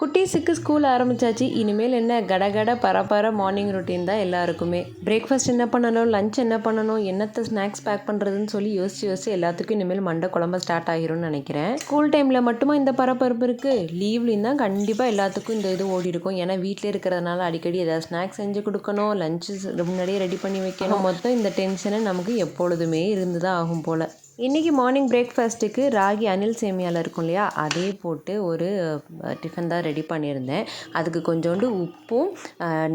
குட்டீஸுக்கு school ஆரம்பித்தாச்சு இனிமேல் என்ன? கடகட பரபர மார்னிங் ரொட்டீன் தான் எல்லாருக்குமே. பிரேக்ஃபாஸ்ட் என்ன பண்ணணும்? லஞ்ச் என்ன பண்ணணும்? என்னத்தை ஸ்நாக்ஸ் பேக் பண்ணுறதுன்னு சொல்லி யோசிச்சு யோசிச்சு எல்லாத்துக்கும் இனிமேல் மண்டை குழம்பு ஸ்டார்ட் ஆகிரும்னு நினைக்கிறேன். ஸ்கூல் டைமில் மட்டுமா இந்த பரபரப்பு இருக்குது லீவ்லேயும் தான் கண்டிப்பாக எல்லாத்துக்கும் இந்த இது ஓடி இருக்கும். ஏன்னா வீட்டில் இருக்கிறதுனால அடிக்கடி ஏதாவது ஸ்நாக்ஸ் செஞ்சு கொடுக்கணும். லஞ்சு முன்னாடியே ரெடி பண்ணி வைக்கணும். மொத்தம் இந்த டென்ஷனை நமக்கு எப்பொழுதுமே இருந்து தான் ஆகும் போல். இன்றைக்கி மார்னிங் பிரேக்ஃபாஸ்ட்டுக்கு ராகி அனில் சேமியாவில் இருக்கும் இல்லையா? அதே போட்டு ஒரு டிஃபன் தான் ரெடி பண்ணியிருந்தேன். அதுக்கு கொஞ்சோண்டு உப்பும்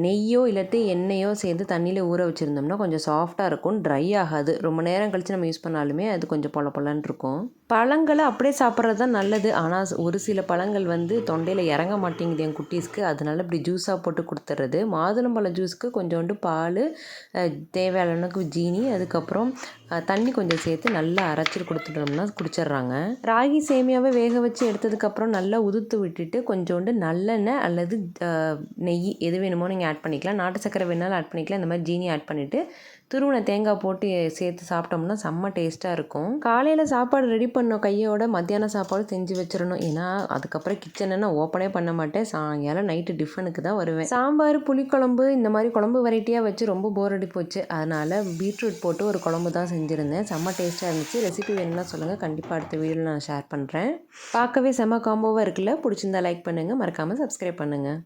நெய்யோ இல்லாட்டி எண்ணெயோ சேர்த்து தண்ணியில் ஊற வச்சுருந்தோம்னா கொஞ்சம் சாஃப்டாக இருக்கும். ட்ரை ஆகாது. ரொம்ப நேரம் கழித்து நம்ம யூஸ் பண்ணாலுமே அது கொஞ்சம் பொல பொலன்னு இருக்கும். பழங்களை அப்படியே சாப்பிட்றது தான் நல்லது. ஆனால் ஒரு சில பழங்கள் வந்து தொண்டையில் இறங்க மாட்டேங்குது என் குட்டீஸ்க்கு. அதனால இப்படி ஜூஸாக போட்டு கொடுத்துட்றது மாதுளம்பழ ஜூஸ்க்கு கொஞ்சோண்டு பால் தேவையான அளவுக்கு ஜீனி அதுக்கப்புறம் தண்ணி கொஞ்சம் சேர்த்து நல்லா அரைச்சி கொடுத்துட்டோம்னா குடிச்சிடுறாங்க. ராகி சேமியாவை வேக வச்சு எடுத்ததுக்கப்புறம் நல்லா உதுத்து விட்டுட்டு கொஞ்சோண்டு நல்லெண்ணெய் அல்லது நெய் எது வேணுமோ நீங்கள் ஆட் பண்ணிக்கலாம். நாட்டு சக்கரை வேணாலும் ஆட் பண்ணிக்கலாம். இந்த மாதிரி ஜீனி ஆட் பண்ணிவிட்டு துருவனை தேங்காய் போட்டு சேர்த்து சாப்பிட்டோம்னா செம்ம டேஸ்ட்டாக இருக்கும். காலையில் சாப்பாடு ரெடி பண்ணோம். கையோட மத்தியான சாப்பாடு செஞ்சு வச்சிடணும். ஏன்னா அதுக்கப்புறம் கிச்சனை ஓப்பனே பண்ண மாட்டேன். சாயங்காலம் நைட்டு டிஃபனுக்கு தான் வருவேன். சாம்பார் புளிக்குழம்பு இந்த மாதிரி குழம்பு வெரைட்டியாக வச்சு ரொம்ப போர் அடி போச்சு. அதனால் பீட்ரூட் போட்டு ஒரு குழம்பு தான் செஞ்சுருந்தேன். செம்ம டேஸ்ட்டாக இருந்துச்சு. ரெசிபி வேணும்னா சொல்லுங்கள் கண்டிப்பாக அடுத்த வீடியோவில் நான் ஷேர் பண்ணுறேன் பார்க்கவே செம காம்போவாக இருக்குல்ல? பிடிச்சிருந்தா லைக் பண்ணுங்கள் மறக்காமல் சப்ஸ்கிரைப் பண்ணுங்கள்